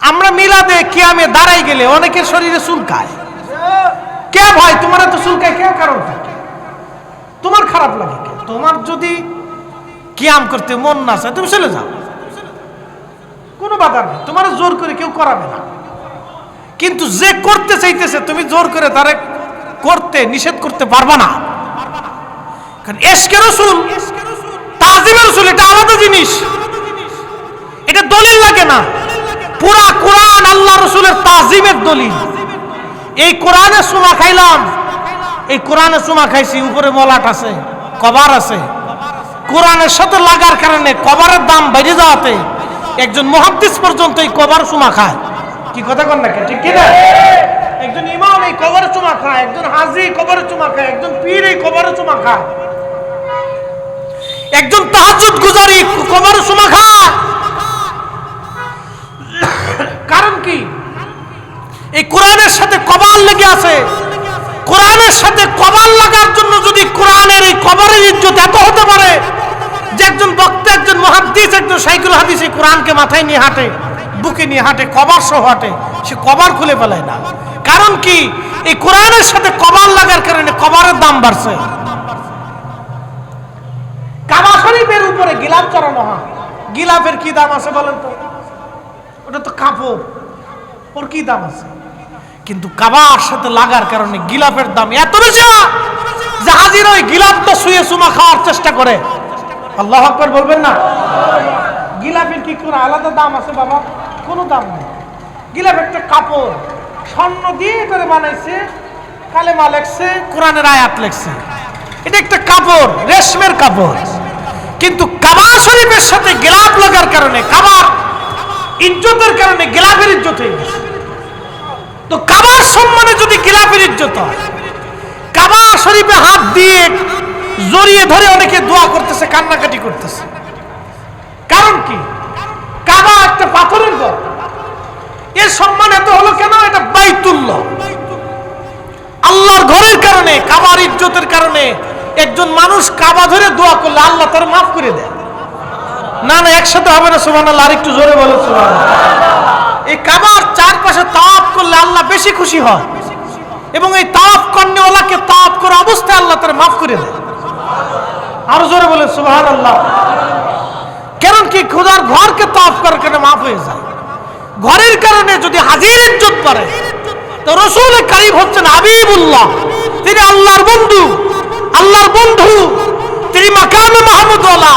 আমরা মিলাদে কিয়ামে দাঁড়াই গেলে অনেকের শরীরে চুলকায় কে ভাই? তোমার এত চুলকায় কে কারণ থাকে তোমার খারাপ লাগে কে? তোমার যদি কিয়াম করতে মন না চায়, তুমি চলে যাও। কোনো বাধা নেই। তোমার জোর করে কেউ করাবে না। কিন্তু যে করতে চাইতেছে, তুমি জোর করে তারে করতে, নিষেধ করতে পারবা না। কারণ এসকে রসুল তাজিমের রসুল এটা আলাদা জিনিস এটা দলিল লাগে না পুরা কোরআন আল্লাহ রসুলের তাজিমের দলিল। এই কোরআনে সুমা খাইলাম। এই কোরআনে সুমা খাইছি, উপরে মলাট আছে, কভার আছে। কোরআনের সাথে লাগার কারণে কভারের দাম বেড়ে যাওয়াতে একজন মহাদ্দিস পর্যন্ত এই কভার সুমা খায়। কি কথা কন না ঠিক কি না একজন ইমাম এই কবরে চুমা খায়, একজন হাজি কবরে চুমা খায়, একজন পীর এই কবরে চুমা খায়। একজন তাহাজুদ গুজারি কবরে চুমা খায়। কারণ কি? এই কোরআনের সাথে কবাল লেগে আছে। কোরআনের সাথে কবাল লাগার জন্য যদি কোরআনের এই কবরের ইজ্জত এত হতে পারে যে একজন বক্তা, একজন মহাদ্দিস, একজন সাইকুল হাদিস এই কোরআনকে মাথায় নিয়ে হাঁটে, বুকে নিয়ে হাঁটে, কবার সহ হাঁটে, সে কবার খুলে ফেলায় না। কারণ কি? এই কোরআনের সাথে কবার লাগার কারণে কবারের দাম বাড়ছে। কাবা শরীফের উপরে গিলাপ চড়ানো হয়। গিলাপের কি দাম আছে বলেন তো? ওটা তো কাপড়। ওর কি দাম আছে? কিন্তু কাবার সাথে লাগার কারণে গিলাপের দাম এত বেশি যে হাজির ওই গিলাপটা শুয়ে সুমা খাওয়ার চেষ্টা করে। আল্লাহ আকবর বলবেন না? গিলাপের কি কোনো আলাদা দাম আছে বাবা? কোনো দাম নেই। গিলাপ একটা কাপড় স্বর্ণ দিয়ে করে বানাইছে, কালেমা লেখছে, কোরআনের আয়াত লেখছে। এটা একটা কাপড়, রেশমের কাপড়। কিন্তু কাবা শরীফের সাথে গিলাপ লাগার কারণে, কাবার ইজ্জতের কারণে গিলাপের ইজ্জত হয়ে গেছে। তো কাবার সম্মানে যদি গিলাপের ইজ্জত হয় কাবা শরীফে হাত দিয়ে জড়িয়ে ধরে অনেকে দোয়া করতেছে, কান্নাকাটি করতেছে। কারণ কি? কাবা একটা পাথরের ঘর। এর সম্মান এত হলো কেন? এটা বাইতুল্লাহ। আল্লাহর ঘরের কারণে, কাবার ইজ্জতের কারণে একজন মানুষ কাবা ধরে দোয়া করলে আল্লাহ তার মাফ করে দেয়। না না, একসাথে হবে না সুবান আল্লাহ আরেকটু জোরে বলো সুবান এই কাবার চারপাশে তাওয়াফ করলে আল্লাহ বেশি খুশি হয়। এবং এই তাওয়াফ কর্ণেওয়ালাকে তাওয়াফ করা অবস্থায় আল্লাহ তার মাফ করে দেয়। আরও জোরে বলে সুবাহ আল্লাহ কারণ কি খোদার ঘরকে তাওয়াফ করার কারণে মাফ হয়ে যায়। ঘরের কারণে যদি হাজির ইজ্জত পারে তো রসুল কারিম হচ্ছেন হাবিবুল্লাহ। তিনি আল্লাহর বন্ধু আল্লাহর বন্ধু। তিনি মাকামে মাহমুদওয়ালা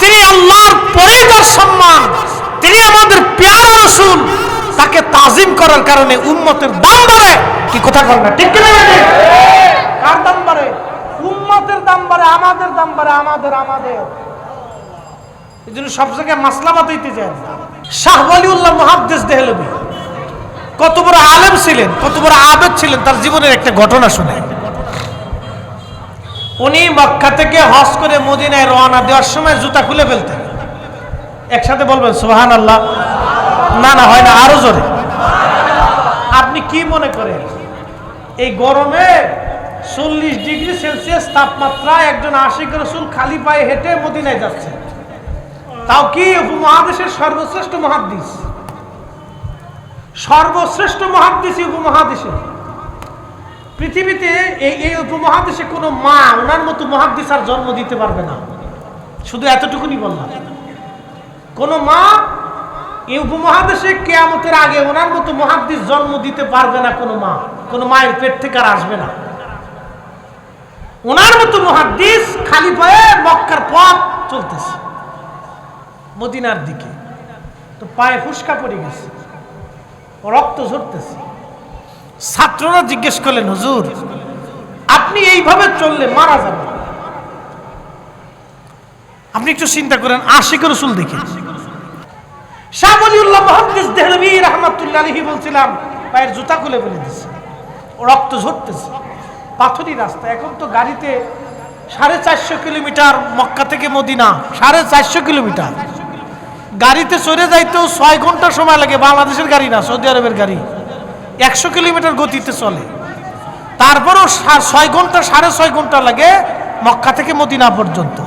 তিনি আল্লাহর পরে তার সম্মান। তিনি আমাদের পেয়ারা রসুল। তাকে তাজিম করার কারণে উম্মতের দাম বাড়ে কি কথা কর না, ঠিক? কার দাম বাড়ে উম্মতের দাম বাড়ে আমাদের দাম বাড়ে আমাদের আমাদের। এই জন্য সব জায়গায় মাসলা বাতাইতে যায় শাহ মহাদ্দেশ দেহলবি। কত বড় আলেম ছিলেন, কত বড় আবেদ ছিলেন, তার জীবনের একটা ঘটনা শুনে। উনি মক্কা থেকে হজ করে মদিনায় রওনা দেওয়ার সময় জুতা খুলে ফেলতেন। একসাথে বলবেন সুহান আল্লাহ না না, হয় না, আরও জোরে। আপনি কি মনে করেন, এই গরমে চল্লিশ ডিগ্রি সেলসিয়াস তাপমাত্রা একজন আশিক রসুল খালি পায়ে হেঁটে মদিনায় যাচ্ছে? তাও কি উপমহাদেশের সর্বশ্রেষ্ঠ মহাদ্দিস? সর্বশ্রেষ্ঠ মহাদ্দিসই উপমহাদেশে। পৃথিবীতে এই এই উপমহাদেশে কোনো মা ওনার মতো মহাদ্দিস আর জন্ম দিতে পারবে না। শুধু এতটুকুনি বললাম। কোনো মা এই উপমহাদেশে কেয়ামতের আগে ওনার মতো মহাদ্দিস জন্ম দিতে পারবে না কোনো মা, কোনো মায়ের পেট থেকে আর আসবে না। ওনার মতো মহাদ্দিস খালি পায়ে মক্কার পথ চলতেছে। মদিনার দিকে। তো পায়ে ফুসকা পড়ে গেছে। রক্ত ঝরতেছে। ছাত্ররা জিজ্ঞেস করলেন, হুজুর, আপনি এইভাবে চললে মারা যাবেন আপনি একটু চিন্তা করেন, আশিক রসুল দেখে। শাহ ওয়ালিউল্লাহ মুহাদ্দিস দেহলভী রাহমাতুল্লাহ বলছিলাম, পায়ের জুতা খুলে ফেলে দিছে রক্ত ঝরতেছে। পাথরি রাস্তা। এখন তো গাড়িতে সাড়ে চারশো কিলোমিটার মক্কা থেকে মদিনা, সাড়ে চারশো কিলোমিটার। গাড়িতে চলে যাইতেও ছয় ঘণ্টা সময় লাগে, বাংলাদেশের গাড়ি না, সৌদি আরবের গাড়ি। একশো কিলোমিটার গতিতে চলে। তারপরও ছয় ঘণ্টা, সাড়ে ছয় ঘণ্টা লাগে মক্কা থেকে মদিনা পর্যন্ত।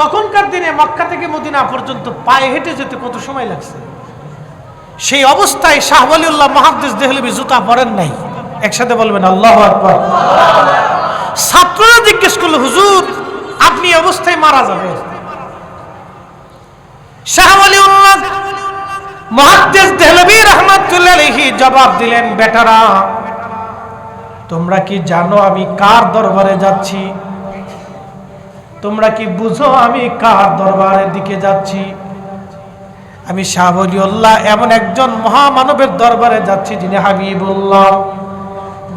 তখনকার দিনে মক্কা থেকে মদিনা পর্যন্ত পায়ে হেঁটে যেতে কত সময় লাগছে? সেই অবস্থায় শাহওয়ালিউল্লাহ মহাদ্দেশ দেহলবি জুতা পরেন নাই। একসাথে বলবেন, আল্লাহ ছাত্ররা জিজ্ঞেস করল, হুজুর, আপনি অবস্থায় মারা যাবেন? শাহওয়ালিউল্লাহ মহাদ্দেশ দেহলবি রহমাতুল্লাহ জবাব দিলেন, বেটারা, তোমরা কি জানো আমি কার দরবারে যাচ্ছি? তোমরা কি বুঝো আমি কার দরবারের দিকে যাচ্ছি? আমি শাহবলিউল্লাহ এমন একজন মহামানবের দরবারে যাচ্ছি যিনি হাবিবুল্লাহ,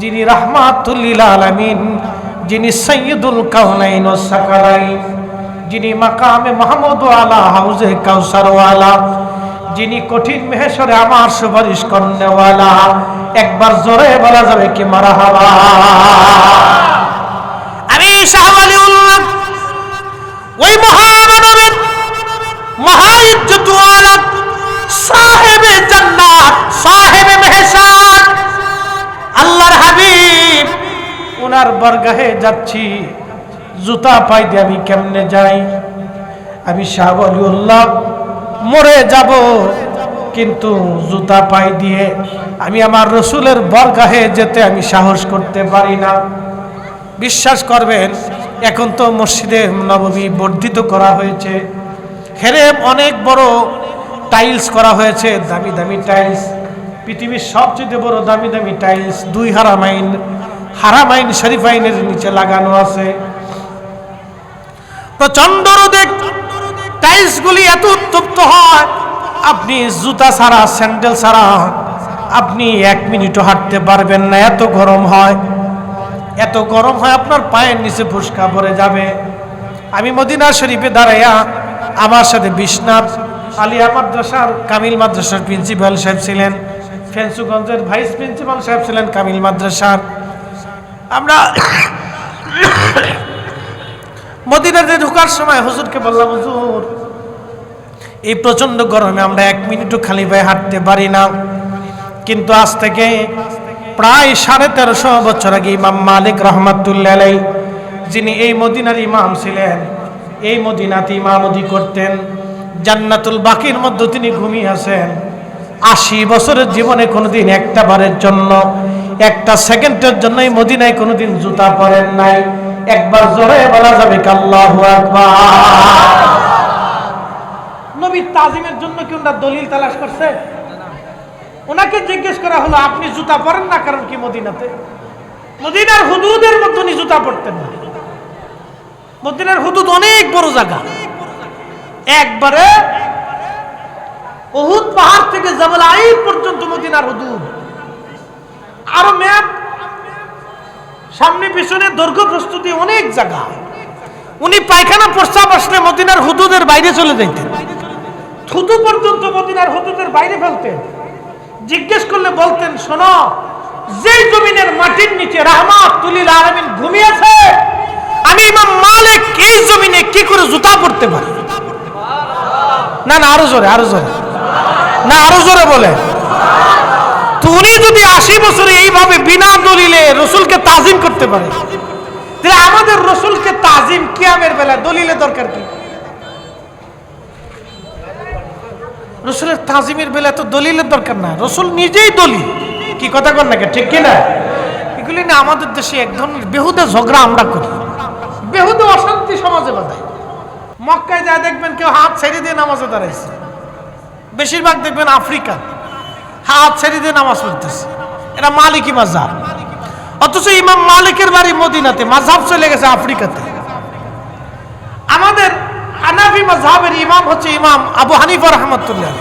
যিনি রাহমাতুল্লিল আলামিন, যিনি সৈয়দুল কাউনাইন ও যিনি মাকামে মাহমুদ আলা হাউজে কাউসারওয়ালা, যিনি কঠিন মেহেশ্বরে আমার সুপারিশ কর্নেওয়ালা। একবার জোরে বলা যাবে কি মারা হাওয়া। আমি শাহওয়ালিউল্লাহ ওই মহামানবের মহাইজ্জতওয়ালা সাহেবে জান্নাত, সাহেবে মেহসান। আল্লাহর হাবিব ওনার বরগাহে যাচ্ছি। জুতা পাই দিয়ে আমি কেমনে যাই? আমি শাহ আলিউল্লাহ মরে যাব। কিন্তু জুতা পাই দিয়ে আমি আমার রসুলের বরগাহে যেতে আমি সাহস করতে পারি না। বিশ্বাস করবেন এখন তো মসজিদে নবমী বর্ধিত করা হয়েছে। হেরেম অনেক বড় টাইলস করা হয়েছে, দামি দামি টাইলস। পৃথিবীর সবচেয়ে বড় দামি দামি টাইলস দুই হারামাইন হারামাইন শরীফাইনের নিচে লাগানো আছে। তো প্রচণ্ড রোদে টাইলসগুলি এত উত্তপ্ত হয়, আপনি জুতা ছাড়া, স্যান্ডেল ছাড়া, আপনি এক মিনিটও হাঁটতে পারবেন না, এত গরম হয়। এত গরম হয় আপনার পায়ের নিচে ফুসকা পড়ে যাবে। আমি মদিনা শরীফে দাঁড়াইয়া আমার সাথে বিশ্বনাথ আলিয়া মাদ্রাসার কামিল মাদ্রাসার প্রিন্সিপাল সাহেব ছিলেন, ফেন্সুগঞ্জের ভাইস প্রিন্সিপাল সাহেব ছিলেন কামিল মাদ্রাসার। আমরা মদিনাতে ঢোকার সময় হুজুরকে বললাম, হুজুর, এই প্রচণ্ড গরমে আমরা এক মিনিটও খালি পায়ে হাঁটতে পারি না। কিন্তু আজ থেকে প্রায় সাড়ে তেরোশো বছর আগে ইমাম মালিক রহমাতুল্লাহ যিনি এই মদিনার ইমাম ছিলেন, এই মদিনাতে ইমামতি করতেন। জান্নাতুল বাকির মধ্যে তিনি ঘুমিয়ে আছেন। আশি বছরের জীবনে কোনোদিন একটা বারের জন্য, একটা সেকেন্ডের জন্য এই মদিনায় কোনোদিন জুতা পরেন নাই। একবার জোরে বলা যাবে কাল্লাহু নবীর তাজিমের জন্য কি দলিল তালাশ করছে? ওনাকে জিজ্ঞেস করা হলো, আপনি জুতা পরেন না কারণ কি মদিনাতে? মদিনার হুদুদের মধ্যে উনি জুতা পরতেন না। মদিনার হুদুদ অনেক বড় জায়গা। একবারে উহুদ পাহাড় থেকে জামাল আইন পর্যন্ত মদিনার হুদুদ। আরও ম্যাপ, সামনে পিছনে দৈর্ঘ্য প্রস্তুতি অনেক জায়গা। উনি পায়খানা প্রস্তাব আসলে মদিনার হুদুদের বাইরে চলে যাইতেন। থুতু পর্যন্ত মদিনার হুদুদের বাইরে ফেলতেন। জিজ্ঞেস করলে বলতেন, শোনো যে জমিনের মাটির নিচে রাহমাত তুলিল আলমিন ঘুমিয়েছে, আমি ইমাম মালিক এই জমিনে কি করে জুতা পড়তে পারি? না না, আরও জোরে আরও জোরে। না, আরও জোরে বলে। তো উনি যদি আশি বছরে এইভাবে বিনা দলিলে রসুলকে তাজিম করতে পারে, তাহলে আমাদের রসুলকে তাজিম কিয়ামের বেলা দলিলে দরকার কি? রসুলের তাজিমের বেলা তো দলিলের দরকার না। রসুল নিজেই দলিল। কি কথা কর নাকি? ঠিক কিনা? এগুলি না আমাদের দেশে এক ধরনের বেহুদা ঝগড়া আমরা করি। বেহুদা অশান্তি সমাজে বাঁধায়। মক্কায় যা দেখবেন কেউ হাত ছেড়ে দিয়ে নামাজে দাঁড়াইছে। বেশিরভাগ দেখবেন আফ্রিকা হাত ছেড়ে দিয়ে নামাজ পড়তেছে। এটা মালিকি মাজাব। অথচ ইমাম মালিকের বাড়ি মদিনাতে। মাঝাব চলে গেছে আফ্রিকাতে আমাদের হানাফি মাঝহাবের ইমাম হচ্ছে ইমাম আবু হানিফা রহমতুল্লাহ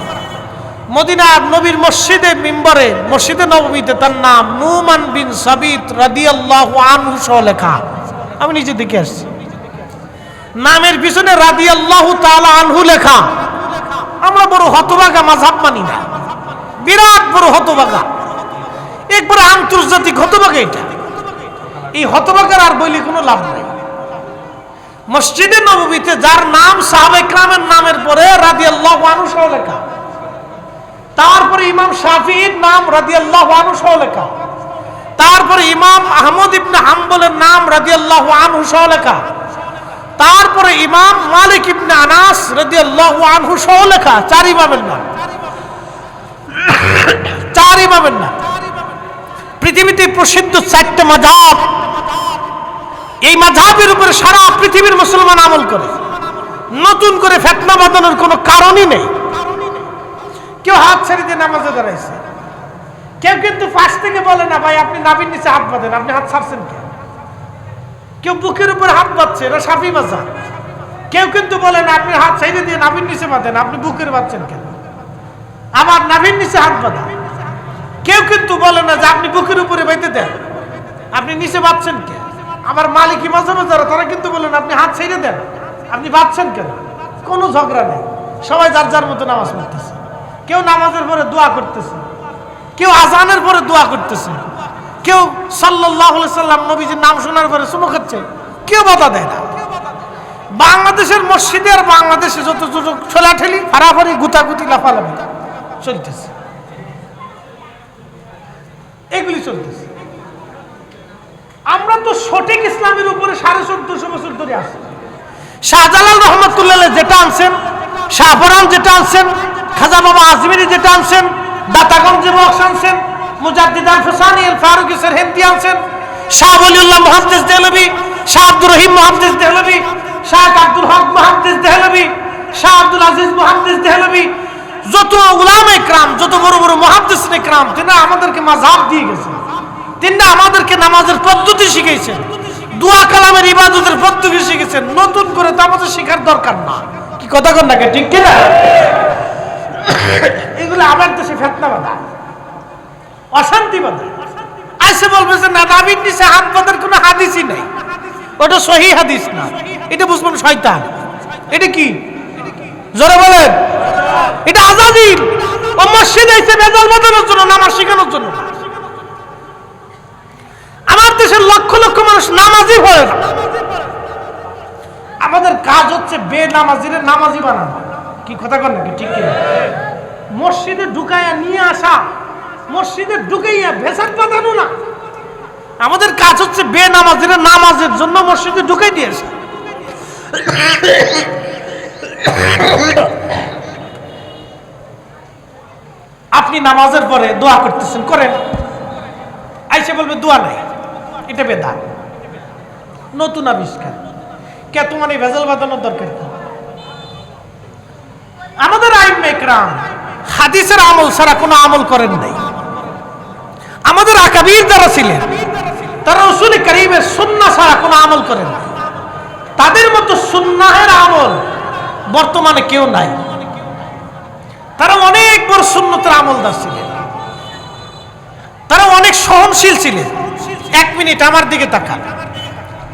মদিনার নবীর মসজিদে মিম্বরে, মসজিদে নবমীতে তার নাম নুমান বিন সাবিত রাদিয়াল্লাহু আনহু সহ লেখা। আমি নিজে দেখে আসছি। নামের পিছনে রাদিয়াল্লাহু তাআলা আনহু লেখা। আমরা বড় হতবাগা মাঝহাব মানি না। বিরাট বড় হতবাগা একবারে আন্তর্জাতিক হতবাগা এটা। এই হতবাগার আর বইলে কোনো লাভ নেই। মসজিদে নবমীতে যার নাম সাহাবেকরামের নামের পরে রাদিয়াল্লাহু সহ লেখা। তারপরে ইমাম শাফির নাম রাদিয়াল্লাহু সহ লেখা। তারপরে ইমাম আহমদ ইবনে হাম্বলের নাম রাদিয়াল্লাহু আনহু লেখা। তারপরে ইমাম মালিক ইবনে আনাস রাদিয়াল্লাহু আনহু লেখা। চার ইমামের নাম। চার ইমামের নাম। পৃথিবীতে প্রসিদ্ধ চারটে মাঝাব এই মাঝাবের উপরে সারা পৃথিবীর মুসলমান আমল করে। নতুন করে ফেতনা বাঁধানোর কোনো কারণই নেই। কেউ হাত ছেড়ে দিয়ে নামাজে দাঁড়াইছে। কেউ কিন্তু পাশ থেকে বলে না, ভাই, আপনি নাবির নিচে হাত বাঁধেন, আপনি হাত ছাড়ছেন কেন কেউ বুকের উপর হাত বাঁধছে এটা সাফি বাজা কেউ কিন্তু বলে না, আপনি হাত ছেড়ে দিয়ে নাবির নিচে বাঁধেন, আপনি বুকের বাঁধছেন কেন? আবার নাভির নিচে হাত বাঁধা। কেউ কিন্তু বলে না যে, আপনি বুকের উপরে বাইতে দেন, আপনি নিচে বাঁধছেন কেন আবার মালিকি মাঝাবে যারা, তারা কিন্তু বললেন আপনি হাত ছেড়ে দেন। আপনি বাঁধছেন কেন? কোনো ঝগড়া নেই। সবাই যার যার মতো নামাজ পড়তেছে। কেউ নামাজের পরে দোয়া করতেছে। কেউ আজানের পরে দোয়া করতেছে। কেউ সাল্লাহ সাল্লাম নবীজির নাম শোনার পরে চুমো খাচ্ছে। কেউ বাধা দেয় না। বাংলাদেশের মসজিদে আর বাংলাদেশে যত যত ঠেলাঠেলি ফারাফারি গুতাগুতি, লাফালাফি চলতেছে। এগুলি চলতেছে। আমরা সঠিক ইসলামের উপরে সাড়ে চোদ্দশো বছর ধরে আছি। শাহজালাল রহমতুল্লাহ যেটা আনছেন শাহপরান যেটা আনছেন, খাজা বাবা আজমিরি যেটা আনছেন দাতাগঞ্জের বক্স আনছেন মুজাদ্দিদান ফারুক ইসের হেন্দি আনছেন, শাহ বলিউল্লাহ মহাদ্দেশ দেহলবি শাহ আব্দুর রহিম মহাদ্দেশ দেহলবি শাহ আব্দুল হক মহাদ্দেশ দেহলবি শাহ আব্দুল আজিজ মহাদ্দেশ দেহলবি যত উলামে ক্রাম যত বড় বড় মহাদ্দেশ ক্রাম তিনি আমাদেরকে মাঝাব দিয়ে গেছেন তিনি আমাদেরকে নামাজের পদ্ধতি শিখিয়েছেন দোয়া কালামের ইবাদতের পদ্ধতি শিখেছেন নতুন করে তো আমাদের শেখার দরকার না। কি কথা কর নাকি? ঠিক কিনা? এগুলো আমার দেশে ফেতনা বাধা। অশান্তি বাধা। আইসে বলবে যে, না নাবির নিচে হাত বাঁধার কোনো হাদিসই নাই। ওটা সহি হাদিস না। এটা বুঝবেন শয়তান। এটা কি? জোরে বলেন। এটা আজাদির ও মসজিদ আইসে বেদল বাঁধানোর জন্য, নামাজ শেখানোর জন্য। না। দেশের লক্ষ লক্ষ মানুষ নামাজি হয়ে না। আমাদের কাজ হচ্ছে বে নামাজিরে নামাজি বানানো। কি কথা কর নাকি? ঠিক মসজিদে ঢুকাইয়া নিয়ে আসা, মসজিদে ঢুকাইয়া ভেসাদ বাঁধানো না। আমাদের কাজ হচ্ছে বে নামাজিরে নামাজের জন্য মসজিদে ঢুকাই দিয়ে আসা। আপনি নামাজের পরে দোয়া করতেছেন, করেন। আইসে বলবে দোয়া নাই। এটা বেদা নতুন আবিষ্কার। কে তোমার এই ভেজাল বাঁধানোর দরকার আমাদের আইন মেকরাম হাদিসের আমল ছাড়া কোনো আমল করেন নাই। আমাদের আকাবির যারা ছিলেন, তারা রসুল করিমের সুন্না ছাড়া কোনো আমল করেন তাদের মতো সুন্নাহের আমল বর্তমানে কেউ নাই। তারা অনেক বড় সুন্নতের আমলদার ছিলেন। তারা অনেক সহনশীল ছিলেন। এক মিনিট আমার দিকে তাকান।